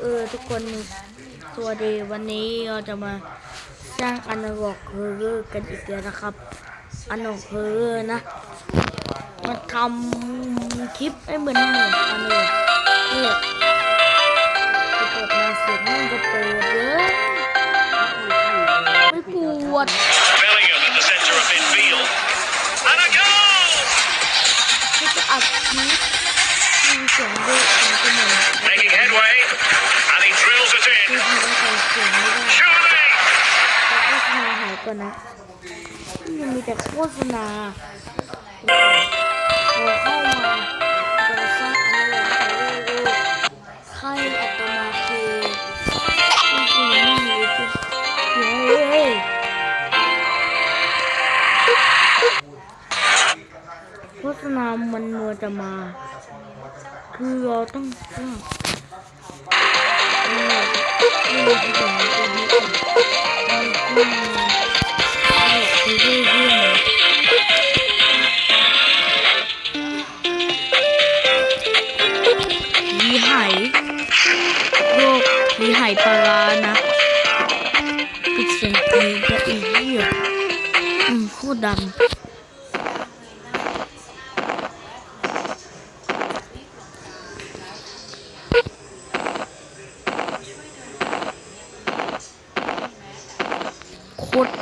เออทุกคนสวัสดีวันนี้เราจะมาสร้างอนาล็อกเฮอร์กันอีกแล้วนะครับอนาล็อกเฮอร์นะมาทำคลิปให้เหมือนเหมือนอนาล็อกเลือกจะเปิดมาเสียงมันก็เปิดเยอะไม่ปวด Bellingham at the centre of midfield. And a goal! ที่จะอัดคลิปมี เสียงด้วยมันจะเหมือน Making headway. And he drills it ที่ in. ทำให้เสียงไม่ได้ Surely! โฆษณาหายก่อนนะมันมีแต่โฆษณาพอเข้ามาจะสร้างอันนี้เลยใครอัตมาคือจริงๆไม่มีจุดเฮ้ยโฆษณามันมัวจะมา คือเราต้องสร้างนี่นี่คืองที่ดีที่สุดมันขึ้นมาคือเรื่องผีหายโรคผีหายปลาร้านะปิดเสียงเพลงก็อีกเหี้ยอืมโคตรดัง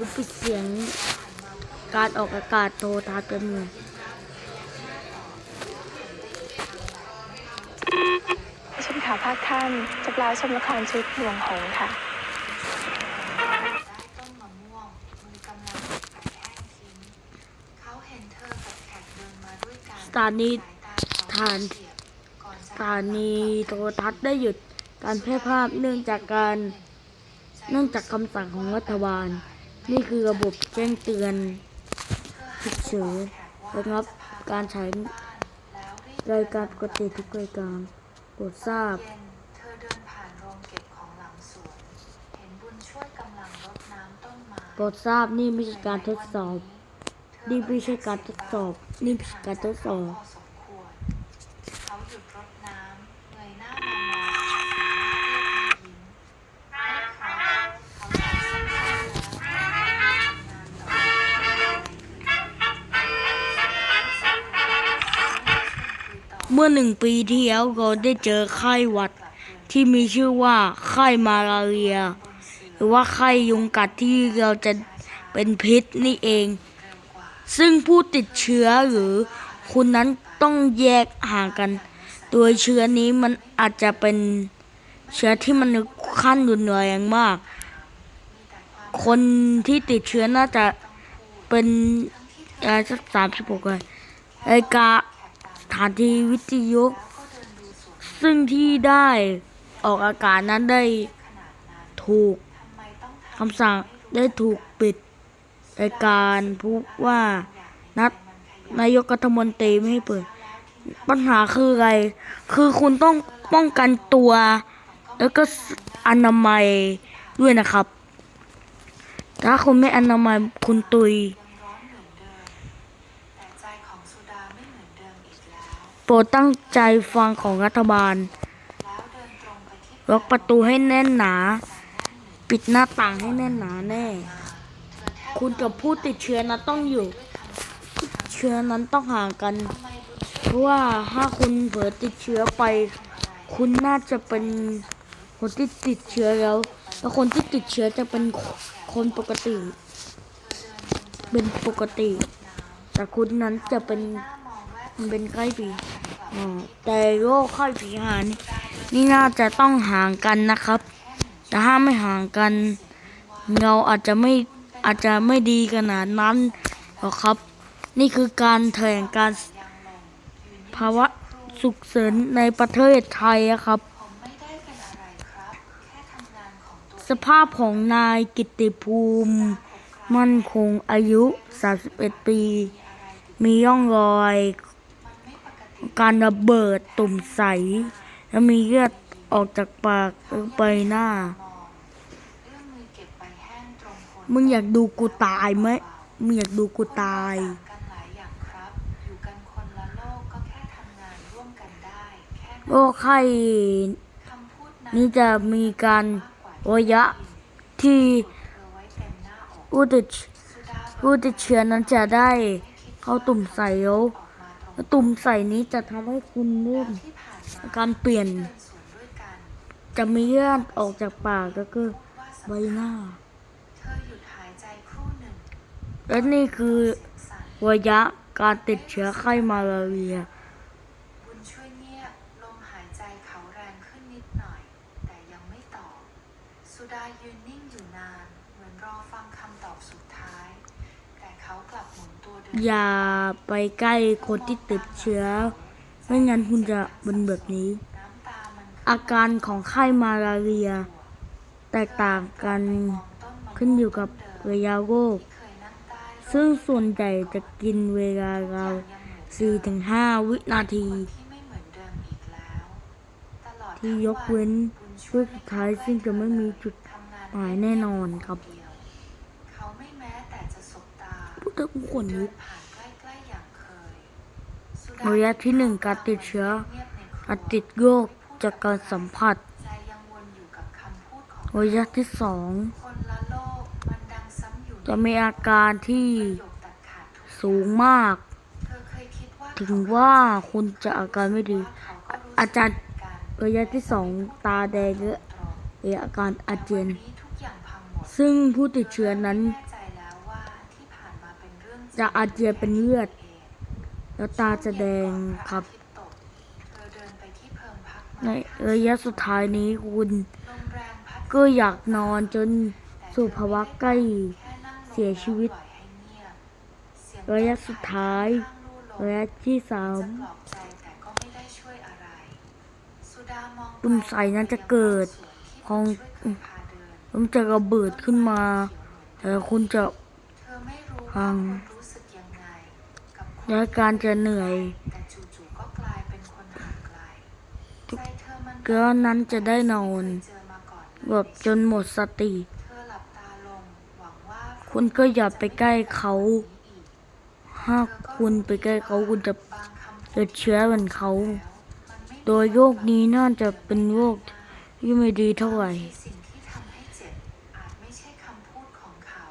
เดี๋ยวกูปิดเสียงการออกอากาศโทรทัศน์กันเลยชมข่าวภาคค่ำจากลาวชมละครชุดหลวงหงส์ค่ะต้นมะม่วงมือกำลังกัดแห้งทิ้งเขาเห็นเธอกับแขกเดินมาด้วยกันสถานีสายตาเขาทานเฉียบก่อนสจะถานีโทรทัศน์ได้หยุดการแพร่ภาพเนื่องจากการเนื่องจากคำสั่งของรัฐบาล นี่คือระบบแจ้งเตือนฉุกเฉินระงับการใช้แล้วรีบรายการปกติทุกรายการโปรดทราบเย็นเธอเดินผ่านโรงเก็บของหลังสวนเห็นบุญช่วยกำลังรดน้ำต้นไม้โปรดทราบนี่ไม่ใช่การทดสอบ นี่ไม่ใช่การทดสอบ นี่ไม่ใช่การทดสอบ หนึ่งปีที่แล้วเราได้เจอไข้หวัด ที่มีชื่อว่าไข้มาลาเรีย หรือว่าไข้ยุงกัดที่เราจะเป็นพิษนี่เอง ซึ่งผู้ติดเชื้อหรือคุณนั้นต้องแยกห่างกัน โดยเชื้อนี้มันอาจจะเป็นเชื้อที่มันขั้นรุนแรงมาก คนที่ติดเชื้อน่าจะเป็นอะไรสักสามสิบหกเลยรายกา ถานที่วิทยุซึ่งที่ได้ออกอากาศนั้นได้ถูกคำสั่งได้ถูกปิดรายการพูดว่านัดนายกรัฐมนตรีไม่ให้เปิด ปัญหาคืออะไร คือคุณต้องป้องกันตัว แล้วก็อนามัยด้วยนะครับ ถ้าคุณไม่อนามัยคุณตุย ของสุดาไม่เหมือนเดิมอีกแล้ว โปรดตั้งใจฟังของรัฐบาล แล้วเดินตรงไปที่ล็อกประตูให้แน่นหนา ปิดหน้าต่างให้แน่นหนาแน่ คุณกับผู้ติดเชื้อนั้นต้องอยู่ผู้ติดเชื้อนั้นต้องห่างกัน เพราะว่าถ้าคุณเผลอติดเชื้อไป คุณน่าจะเป็นคนที่ติดเชื้อแล้ว แล้วคนที่ติดเชื้อจะเป็นคนปกติ เป็นปกติ แต่คุณนั้นจะเป็นเป็นไข้ผีอ๋อแต่โรคไข้ผีหานี่นี่น่าจะต้องห่างกันนะครับ แต่ถ้าไม่ห่างกันเราอาจจะไม่อาจจะไม่ดีขนาดนั้นหรอครับ นี่คือการแถลงการภาวะฉุกเฉินในประเทศไทยอะครับ สภาพของนายกิตติภูมิ มั่นคงอายุ 31 ปี มีย่องรอย การระเบิดตุ่มใส แล้วมีเลือดออกจากปากไปหน้า มึงอยากดูกูตายไหมมึงอยากดูกูตาย โรคไข้นี่จะมีการระยะที่ผู้ติชผู้ติเชื้อนั้นจะได้ เข้าตุ่มใสแล้วอตุ่มใสนี้จะทำให้คุณเริ่มการเปลี่ยนเดินสวนด้วยกันจะมีเลือดออกจากปากก็คือใบหน้า และนี่คือเสียงสั่นระยะการติดเชื้อไข้มาลาเรีย บุญช่วยเงียบลมหายใจเขาแรงขึ้นนิดหน่อย แต่ยังไม่ตอบ สุดายืนนิ่งอยู่นาน เหมือนรอฟังคำตอบสุดท้าย แต่เขากลับหมุนตัวเดิน อย่าไปใกล้คนที่ติดเชื้อ ไม่งั้นคุณจะเป็นแบบนี้ อาการของไข้มาลาเรีย แตกต่างกันขึ้นอยู่กับระยะโรค ซึ่งส่วนใหญ่จะกินเวลาเรา4-5 วินาที ที่ไม่เหมือนเดิมอีกแล้วตลอดที่ยกเว้นช่วงสุดท้ายซึ่งจะไม่มีจุดหมายแน่นอนครับ เขาไม่แม้แต่จะสบตาพูดถึงคนเดินี้นผ่านใกล้ๆอย่างเคยสุดาระยะที่หนึ่งการติดเชื้อเงียบในครัวการติดโรคจากการสัมผัสใจยังวนอยู่กับคำพูดของระยะที่สองคนละโลกมันดังซ้ำอยู่จะมีอาการที่ประโยคตัดขาดทุกสูงมากเธอเคยคิดว่าถึงว่าคุณจะอาการไม่ดีเขาก็รู้สึกอาจารย์เหมือนกันระยะที่สองตาแดงและมีอาการอาเจียนวันนี้ทุกอย่างพังหมดซึ่งผู้ติดเชื้อนั้น จะอาเจียนเป็นเลือด แล้วตาจะแดงครับ ในระยะสุดท้ายนี้คุณ ก็อยากนอนจนสู่ภาวะใกล้เสียชีวิต ระยะสุดท้ายระยะที่สามลอบใจแต่ก็ไม่ได้ช่วยอะไรสุดามองตุ่มใสนั้นจะเกิดของมันจะระเบิดขึ้นมา แต่คุณจะพัง และการจะเหนื่อยแต่จู่ๆก็กลายเป็นคนห่างไกลใจเธอมันก็นั้นจะได้นอนเจอมาก่อนเลยแบบจนหมดสติเธอหลับตาลงหวังว่าคุณก็อย่าไปใกล้เขาถ้าคุณไปใกล้เขาคุณจะบางคำพูดติดเชื้อเหมือนเขามันไม่โดยโรคนี้น่าจะเป็นโรคที่ไม่ดีเท่าไหร่ ที่สิ่งที่ทำให้เจ็บอาจไม่ใช่คำพูดของเขา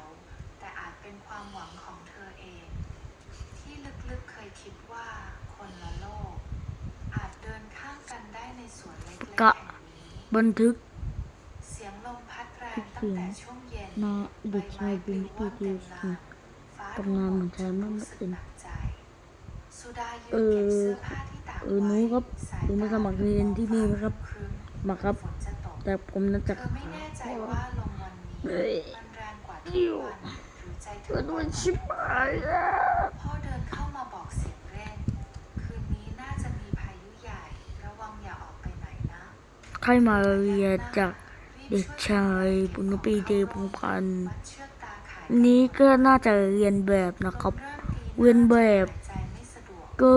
แต่อาจเป็นความหวังของเธอเอง ที่ลึกๆเคยคิดว่าคนละโลก อาจเดินข้าง กันได้ในสวนเล็กๆกะแห่งนี้บันทึกเสียงลมพัดแรงตั้งแต่ช่วงเย็นนาเด็กชายบินปีติสงตำนานเหมือนชายไม่เป็นสุดายืนเอเก็บอเสื้อผ้าที่ตากเออหนูครับสายหนูมาสมัครเรียนที่นี่นะครับครึ้มมาครับฝนจะตกแต่ผมน่าจะเธอไม่แน่ใจว่าลมวันนี้เฮ้ยมันแรงกว่าทุกวันหรือใจเธอมันชิบหายแล้วพ่อเดินเข้ามาบอกเสียงเร่ง คืนนี้น่าจะมีพายุใหญ่ ระวังอย่าออกไปไหนนะ ใครมาเรียจากเด็กชายปุณปีเดพงพันธ์นี้ก็น่าจะเรียนแบบนะครับ เรียนแบบก็